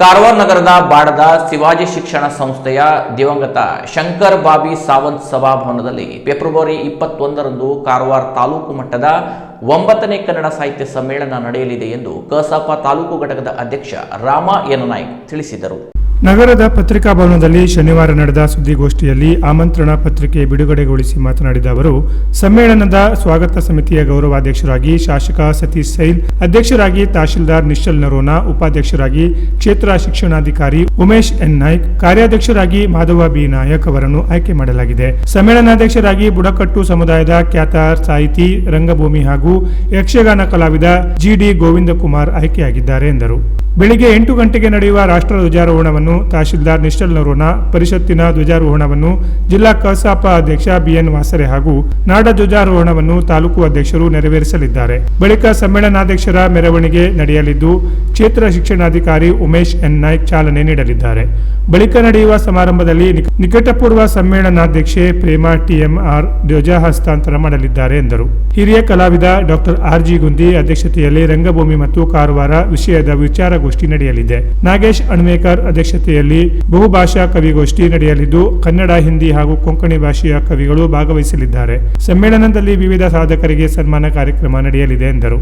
ಕಾರವಾರ ನಗರದ ಬಾಡದ ಶಿವಾಜಿ ಶಿಕ್ಷಣ ಸಂಸ್ಥೆಯ ದಿವಂಗತ ಶಂಕರ್ ಬಾಬಿ ಸಾವಂತ್ ಸಭಾಭವನದಲ್ಲಿ ಫೆಬ್ರವರಿ ಇಪ್ಪತ್ತೊಂದರಂದು ಕಾರವಾರ ತಾಲೂಕು ಮಟ್ಟದ ಒಂಬತ್ತನೇ ಕನ್ನಡ ಸಾಹಿತ್ಯ ಸಮ್ಮೇಳನ ನಡೆಯಲಿದೆ ಎಂದು ಕಸಾಪ ತಾಲೂಕು ಘಟಕದ ಅಧ್ಯಕ್ಷ ರಾಮ ಎನ್ ತಿಳಿಸಿದರು. ನಗರದ ಪತ್ರಿಕಾ ಭವನದಲ್ಲಿ ಶನಿವಾರ ನಡೆದ ಸುದ್ದಿಗೋಷ್ಠಿಯಲ್ಲಿ ಆಮಂತ್ರಣ ಪತ್ರಿಕೆ ಬಿಡುಗಡೆಗೊಳಿಸಿ ಮಾತನಾಡಿದ ಅವರು, ಸಮ್ಮೇಳನದ ಸ್ವಾಗತ ಸಮಿತಿಯ ಗೌರವಾಧ್ಯಕ್ಷರಾಗಿ ಶಾಸಕ ಸತೀಶ್ ಸೈಲ್, ಅಧ್ಯಕ್ಷರಾಗಿ ತಹಶೀಲ್ದಾರ್ ನಿಶ್ಚಲ್ ನರೋನಾ, ಉಪಾಧ್ಯಕ್ಷರಾಗಿ ಕ್ಷೇತ್ರ ಶಿಕ್ಷಣಾಧಿಕಾರಿ ಉಮೇಶ್ ಎನ್ ನಾಯ್ಕ್, ಕಾರ್ಯಾಧ್ಯಕ್ಷರಾಗಿ ಮಾಧವ ಬಿ ನಾಯಕ್ ಅವರನ್ನು ಆಯ್ಕೆ ಮಾಡಲಾಗಿದೆ. ಸಮ್ಮೇಳನಾಧ್ಯಕ್ಷರಾಗಿ ಬುಡಕಟ್ಟು ಸಮುದಾಯದ ಖ್ಯಾತ ಸಾಹಿತಿ, ರಂಗಭೂಮಿ ಹಾಗೂ ಯಕ್ಷಗಾನ ಕಲಾವಿದ ಜಿಡಿ ಗೋವಿಂದ ಕುಮಾರ್ ಆಯ್ಕೆಯಾಗಿದ್ದಾರೆ ಎಂದರು. ಬೆಳಿಗ್ಗೆ ಎಂಟು ಗಂಟೆಗೆ ನಡೆಯುವ ರಾಷ್ಟ್ರ ಧ್ವಜಾರೋಹಣವನ್ನು ತಹಶೀಲ್ದಾರ್ ನಿಶ್ಚಲ್ ನರೋಣ ಪರಿಷತ್ತಿನ ಧ್ವಜಾರೋಹಣವನ್ನು ಜಿಲ್ಲಾ ಕಸಾಪ ಅಧ್ಯಕ್ಷ ಬಿಎನ್ ವಾಸರೆ ಹಾಗೂ ನಾಡ ಧ್ವಜಾರೋಹಣವನ್ನು ತಾಲೂಕು ಅಧ್ಯಕ್ಷರು ನೆರವೇರಿಸಲಿದ್ದಾರೆ. ಬಳಿಕ ಸಮ್ಮೇಳನಾಧ್ಯಕ್ಷರ ಮೆರವಣಿಗೆ ನಡೆಯಲಿದ್ದು, ಕ್ಷೇತ್ರ ಶಿಕ್ಷಣಾಧಿಕಾರಿ ಉಮೇಶ್ ಎನ್ ನಾಯ್ಕ್ ಚಾಲನೆ ನೀಡಲಿದ್ದಾರೆ. ಬಳಿಕ ನಡೆಯುವ ಸಮಾರಂಭದಲ್ಲಿ ನಿಕ- ನಿಕಟಪೂರ್ವ ಸಮ್ಮೇಳನಾಧ್ಯಕ್ಷೆ ಪ್ರೇಮಾ ಟಿಎಂಆರ್ ಧ್ವಜ ಹಸ್ತಾಂತರ ಮಾಡಲಿದ್ದಾರೆ ಎಂದರು. ಹಿರಿಯ ಕಲಾವಿದ ಡಾಕ್ಟರ್ ಆರ್ ಜಿ ಗುಂದಿ ಅಧ್ಯಕ್ಷತೆಯಲ್ಲಿ ರಂಗಭೂಮಿ ಮತ್ತು ಕಾರವಾರ ವಿಷಯದ ವಿಚಾರಗೋಷ್ಠಿ ನಡೆಯಲಿದೆ. ನಾಗೇಶ್ ಅಣ್ವೇಕರ್ ಅಧ್ಯಕ್ಷತೆಯಲ್ಲಿ ಬಹುಭಾಷಾ ಕವಿಗೋಷ್ಠಿ ನಡೆಯಲಿದ್ದು, ಕನ್ನಡ, ಹಿಂದಿ ಹಾಗೂ ಕೊಂಕಣಿ ಭಾಷೆಯ ಕವಿಗಳು ಭಾಗವಹಿಸಲಿದ್ದಾರೆ. ಸಮ್ಮೇಳನದಲ್ಲಿ ವಿವಿಧ ಸಾಧಕರಿಗೆ ಸನ್ಮಾನ ಕಾರ್ಯಕ್ರಮ ನಡೆಯಲಿದೆ ಎಂದರು.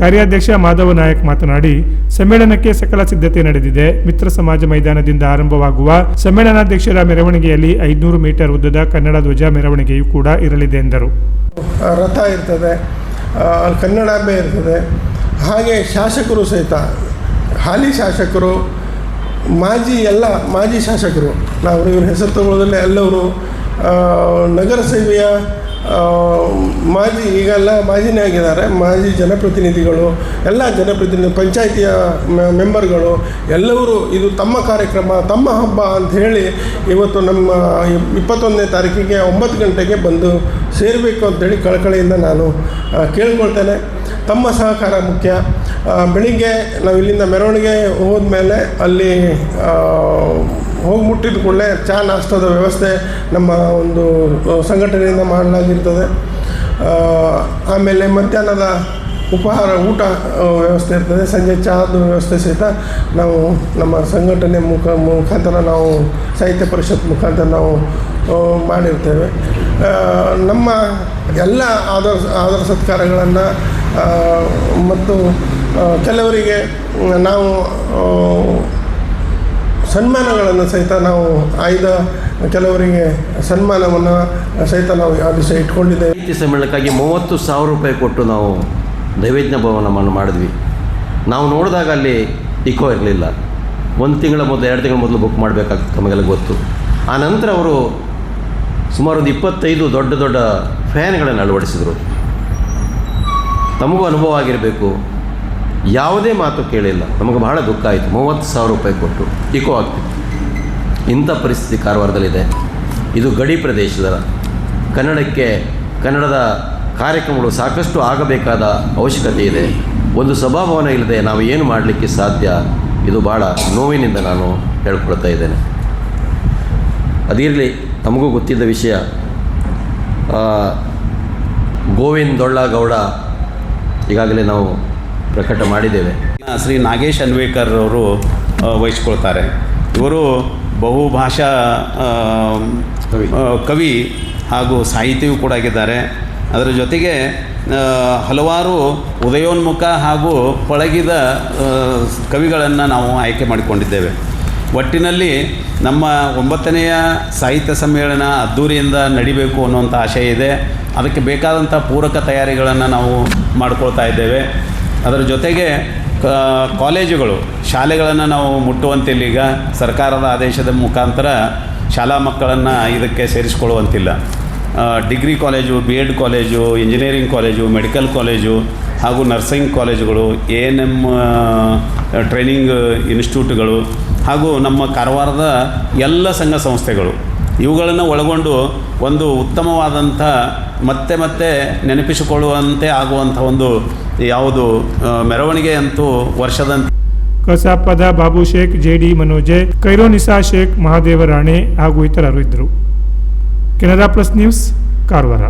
ಕಾರ್ಯಾಧ್ಯಕ್ಷ ಮಾಧವ ನಾಯಕ್ ಮಾತನಾಡಿ, ಸಮ್ಮೇಳನಕ್ಕೆ ಸಕಲ ಸಿದ್ಧತೆ ನಡೆದಿದೆ. ಮಿತ್ರ ಸಮಾಜ ಮೈದಾನದಿಂದ ಆರಂಭವಾಗುವ ಸಮ್ಮೇಳನಾಧ್ಯಕ್ಷರ ಮೆರವಣಿಗೆಯಲ್ಲಿ ಐದುನೂರು ಮೀಟರ್ ಉದ್ದದ ಕನ್ನಡ ಧ್ವಜ ಮೆರವಣಿಗೆಯೂ ಕೂಡ ಇರಲಿದೆ ಎಂದರು. ರಥ ಇರ್ತದೆ ಕನ್ನಡಾಂಬೆ ಇರ್ತದೆ. ಹಾಗೆ ಶಾಸಕರು ಸಹಿತ, ಹಾಲಿ ಶಾಸಕರು ಮಾಜಿ ಎಲ್ಲ ಮಾಜಿ ಶಾಸಕರು. ನಾವು ಇವ್ರ ಹೆಸರು ತಗೊಳ್ಳೋದಲ್ಲೇ ಎಲ್ಲವರು ನಗರಸೇವೆಯ ಮಾಜಿ ಈಗೆಲ್ಲ ಮಾಜಿನೇ ಆಗಿದ್ದಾರೆ. ಮಾಜಿ ಜನಪ್ರತಿನಿಧಿಗಳು, ಎಲ್ಲ ಜನಪ್ರತಿನಿಧಿ, ಪಂಚಾಯಿತಿಯ ಮೆಂಬರ್ಗಳು ಎಲ್ಲವರು ಇದು ತಮ್ಮ ಕಾರ್ಯಕ್ರಮ, ತಮ್ಮ ಹಬ್ಬ ಅಂತ ಹೇಳಿ ಇವತ್ತು ನಮ್ಮ ಇಪ್- ಇಪ್ಪತ್ತೊಂದನೇ ತಾರೀಕಿಗೆ ಒಂಬತ್ತು ಗಂಟೆಗೆ ಬಂದು ಸೇರಬೇಕು ಅಂತೇಳಿ ಕಳಕಳಿಯಿಂದ ನಾನು ಕೇಳ್ಕೊಳ್ತೇನೆ. ತಮ್ಮ ಸಹಕಾರ ಮುಖ್ಯ. ಬೆಳಿಗ್ಗೆ ನಾವು ಇಲ್ಲಿಂದ ಮೆರವಣಿಗೆ ಹೋದ ಮೇಲೆ ಅಲ್ಲಿ ಹೋಗಿ ಮುಟ್ಟಿದ ಕೂಡಲೇ ಚಹಾ ನಾಷ್ಟದ ವ್ಯವಸ್ಥೆ ನಮ್ಮ ಒಂದು ಸಂಘಟನೆಯಿಂದ ಮಾಡಲಾಗಿರ್ತದೆ. ಆಮೇಲೆ ಮಧ್ಯಾಹ್ನದ ಉಪಹಾರ, ಊಟ ವ್ಯವಸ್ಥೆ ಇರ್ತದೆ. ಸಂಜೆ ಚಹಾದ ವ್ಯವಸ್ಥೆ ಸಹಿತ ನಾವು ನಮ್ಮ ಸಂಘಟನೆ ಮುಖ, ಮುಖಾಂತರ ನಾವು ಸಾಹಿತ್ಯ ಪರಿಷತ್ ಮುಖಾಂತರ ನಾವು ಮಾಡಿರ್ತೇವೆ. ನಮ್ಮ ಎಲ್ಲ ಆದರ ಆದರ ಸತ್ಕಾರಗಳನ್ನು ಮತ್ತು ಕೆಲವರಿಗೆ ನಾವು ಸನ್ಮಾನಗಳನ್ನು ಸಹಿತ ನಾವು ಆಯ್ದ ಕೆಲವರಿಗೆ ಸನ್ಮಾನವನ್ನು ಸಹಿತ ನಾವು ಆ ದಿವಸ ಇಟ್ಕೊಂಡಿದ್ದೇವೆ. ಸಾಹಿತ್ಯ ಸಮ್ಮೇಳನಕ್ಕಾಗಿ ಮೂವತ್ತು ಸಾವಿರ ರೂಪಾಯಿ ಕೊಟ್ಟು ನಾವು ನೈವೇದ್ಯ ಭವನವನ್ನು ಮಾಡಿದ್ವಿ. ನಾವು ನೋಡಿದಾಗ ಅಲ್ಲಿ ಇಕೋ ಇರಲಿಲ್ಲ. ಒಂದು ತಿಂಗಳ ಮೊದಲು, ಎರಡು ತಿಂಗಳ ಮೊದಲು ಬುಕ್ ಮಾಡಬೇಕಾಗ್ತದೆ ನಮಗೆಲ್ಲ ಗೊತ್ತು. ಆ ನಂತರ ಅವರು ಸುಮಾರು ಒಂದು ಇಪ್ಪತ್ತೈದು ದೊಡ್ಡ ದೊಡ್ಡ ಫ್ಯಾನ್ಗಳನ್ನು ಅಳವಡಿಸಿದರು. ತಮಗೂ ಅನುಭವ ಆಗಿರಬೇಕು. ಯಾವುದೇ ಮಾತು ಕೇಳಿಲ್ಲ. ನಮಗೆ ಬಹಳ ದುಃಖ ಆಯಿತು. ಮೂವತ್ತು ಸಾವಿರ ರೂಪಾಯಿ ಕೊಟ್ಟು ಇಕೋ ಆಗ್ತಿತ್ತು. ಇಂಥ ಪರಿಸ್ಥಿತಿ ಕಾರವಾರದಲ್ಲಿದೆ. ಇದು ಗಡಿ ಪ್ರದೇಶದ ಕನ್ನಡಕ್ಕೆ ಕನ್ನಡದ ಕಾರ್ಯಕ್ರಮಗಳು ಸಾಕಷ್ಟು ಆಗಬೇಕಾದ ಅವಶ್ಯಕತೆ ಇದೆ. ಒಂದು ಸಭಾಭವನ ಇಲ್ಲದೆ ನಾವು ಏನು ಮಾಡಲಿಕ್ಕೆ ಸಾಧ್ಯ? ಇದು ಭಾಳ ನೋವಿನಿಂದ ನಾನು ಹೇಳ್ಕೊಳ್ತಾ ಇದ್ದೇನೆ. ಅದಿರಲಿ ನಮಗೂ ಗೊತ್ತಿದ್ದ ವಿಷಯ ಆ, ದೊಳ್ಳ ದೊಳ್ಳಗೌಡ ಈಗಾಗಲೇ ನಾವು ಪ್ರಕಟ ಮಾಡಿದ್ದೇವೆ. ಶ್ರೀ ನಾಗೇಶ್ ಅನ್ವೇಕರ್ ಅವರು ವಹಿಸ್ಕೊಳ್ತಾರೆ. ಇವರು ಬಹುಭಾಷಾ ಕವಿ. ಹಾಗೂ ಸಾಹಿತಿಯೂ ಕೂಡ ಆಗಿದ್ದಾರೆ. ಅದರ ಜೊತೆಗೆ ಹಲವಾರು ಉದಯೋನ್ಮುಖ ಹಾಗೂ ಪಳಗಿದ ಕವಿಗಳನ್ನು ನಾವು ಆಯ್ಕೆ ಮಾಡಿಕೊಂಡಿದ್ದೇವೆ. ಒಟ್ಟಿನಲ್ಲಿ ನಮ್ಮ ಒಂಬತ್ತನೆಯ ಸಾಹಿತ್ಯ ಸಮ್ಮೇಳನ ಅದ್ದೂರಿಯಿಂದ ನಡಿಬೇಕು ಅನ್ನುವಂಥ ಆಶಯ ಇದೆ. ಅದಕ್ಕೆ ಬೇಕಾದಂಥ ಪೂರಕ ತಯಾರಿಗಳನ್ನು ನಾವು ಮಾಡ್ಕೊಳ್ತಾ ಇದ್ದೇವೆ. ಅದರ ಜೊತೆಗೆ ಕಾಲೇಜುಗಳು, ಶಾಲೆಗಳನ್ನು ನಾವು ಮುಟ್ಟುವಂತಿಲ್ಲ. ಈಗ ಸರ್ಕಾರದ ಆದೇಶದ ಮುಖಾಂತರ ಶಾಲಾ ಮಕ್ಕಳನ್ನು ಇದಕ್ಕೆ ಸೇರಿಸಿಕೊಳ್ಳುವಂತಿಲ್ಲ. Degree college B Ed college engineering college medical college ಹಾಗೂ ನರ್ಸಿಂಗ್ ಕಾಲೇಜುಗಳು ಎ ಎನ್ ಎಂ ಟ್ರೈನಿಂಗ್ ಇನ್ಸ್ಟಿಟ್ಯೂಟ್ಗಳು ಹಾಗೂ ನಮ್ಮ ಕಾರವಾರದ ಎಲ್ಲ ಸಂಘ ಸಂಸ್ಥೆಗಳು ಇವುಗಳನ್ನು ಒಳಗೊಂಡು ಒಂದು ಉತ್ತಮವಾದಂಥ ಮತ್ತೆ ಮತ್ತೆ ನೆನಪಿಸಿಕೊಳ್ಳುವಂತೆ ಆಗುವಂಥ ಒಂದು ಯಾವುದು ಮೆರವಣಿಗೆ ಅಂತೂ ವರ್ಷದಂತೆ. ಕಸಾಪದ ಬಾಬು ಶೇಖ್, ಜೆ ಡಿ ಮನೋಜೆ ಕೈರೋನಿಸಾ ಶೇಖ್, ಮಹಾದೇವ ರಾಣೆ ಹಾಗೂ ಇತರರು ಇದ್ದರು. Canara plus news, Karwar.